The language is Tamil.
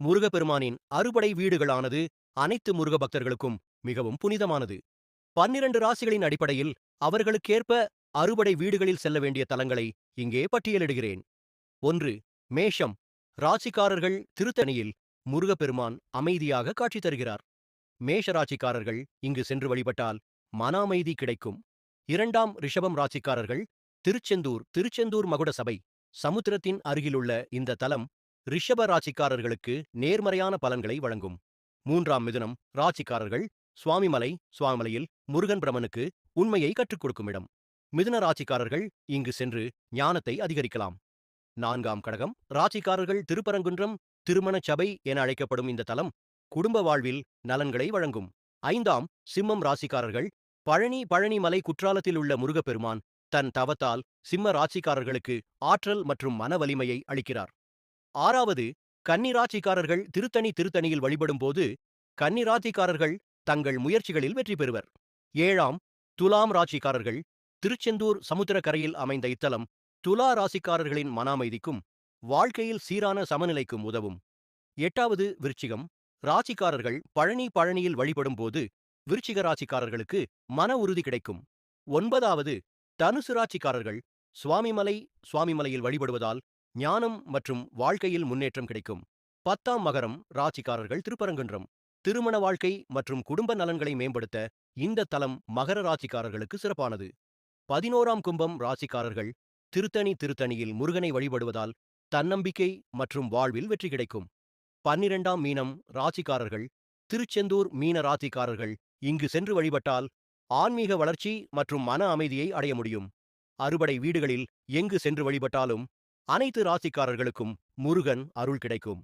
முருகப்பெருமானின் அறுபடை வீடுகளானது அனைத்து முருக பக்தர்களுக்கும் மிகவும் புனிதமானது. பன்னிரண்டு ராசிகளின் அடிப்படையில் அவர்களுக்கேற்ப அறுபடை வீடுகளில் செல்ல வேண்டிய தலங்களை இங்கே பட்டியலிடுகிறேன். ஒன்று மேஷம். ராசிக்காரர்கள் திருத்தணியில் முருகப்பெருமான் அமைதியாக காட்சி தருகிறார். மேஷ ராசிக்காரர்கள் இங்கு சென்று வழிபட்டால் மன அமைதி கிடைக்கும். இரண்டாம் ரிஷபம் ராசிக்காரர்கள் திருச்செந்தூர் திருச்செந்தூர் மகுட சபை சமுத்திரத்தின் அருகிலுள்ள இந்த தலம் ரிஷப ராசிக்காரர்களுக்கு நேர்மறையான பலன்களை வழங்கும். மூன்றாம் மிதுனம் ராசிக்காரர்கள் சுவாமிமலை சுவாமிமலையில் முருகன் பிரமனுக்கு உண்மையை கற்றுக் கொடுக்கும் இடம். மிதுன ராசிக்காரர்கள் இங்கு சென்று ஞானத்தை அதிகரிக்கலாம். நான்காம் கடகம் ராசிக்காரர்கள் திருப்பரங்குன்றம் திருமண சபை என அழைக்கப்படும் இந்த தலம் குடும்ப வாழ்வில் நலன்களை வழங்கும். ஐந்தாம் சிம்மம் ராசிக்காரர்கள் பழனி பழனி மலை குற்றாலத்தில் உள்ள முருகப்பெருமான் தன் தவத்தால் சிம்ம ராசிக்காரர்களுக்கு ஆற்றல் மற்றும் மன வலிமையை அளிக்கிறார். ஆறாவது கன்னிராட்சிக்காரர்கள் திருத்தணி திருத்தணியில் வழிபடும் போது கன்னிராட்சிக்காரர்கள் தங்கள் முயற்சிகளில் வெற்றி பெறுவர். ஏழாம் துலாம் ராசிக்காரர்கள் திருச்செந்தூர் சமுத்திரக்கரையில் அமைந்த இத்தலம் துலா ராசிக்காரர்களின் மன அமைதிக்கும் வாழ்க்கையில் சீரான சமநிலைக்கும் உதவும். எட்டாவது விருச்சிகம் ராசிக்காரர்கள் பழனி பழனியில் வழிபடும் போது விருச்சிக ராசிக்காரர்களுக்கு மன உறுதி கிடைக்கும். ஒன்பதாவது தனுசு ராசிக்காரர்கள் சுவாமிமலை சுவாமிமலையில் வழிபடுவதால் ஞானம் மற்றும் வாழ்க்கையில் முன்னேற்றம் கிடைக்கும். பத்தாம் மகரம் ராசிக்காரர்கள் திருப்பரங்குன்றம். திருமண வாழ்க்கை மற்றும் குடும்ப நலன்களை மேம்படுத்த இந்த தலம் மகர ராசிக்காரர்களுக்கு சிறப்பானது. பதினோராம் கும்பம் ராசிக்காரர்கள் திருத்தணி திருத்தணியில் முருகனை வழிபடுவதால் தன்னம்பிக்கை மற்றும் வாழ்வில் வெற்றி கிடைக்கும். பன்னிரெண்டாம் மீனம் ராசிக்காரர்கள் திருச்செந்தூர் மீன ராசிக்காரர்கள் இங்கு சென்று வழிபட்டால் ஆன்மீக வளர்ச்சி மற்றும் மன அமைதியை அடைய முடியும். அறுபடை வீடுகளில் எங்கு சென்று வழிபட்டாலும் அனைத்து ராசிக்காரர்களுக்கும் முருகன் அருள் கிடைக்கும்.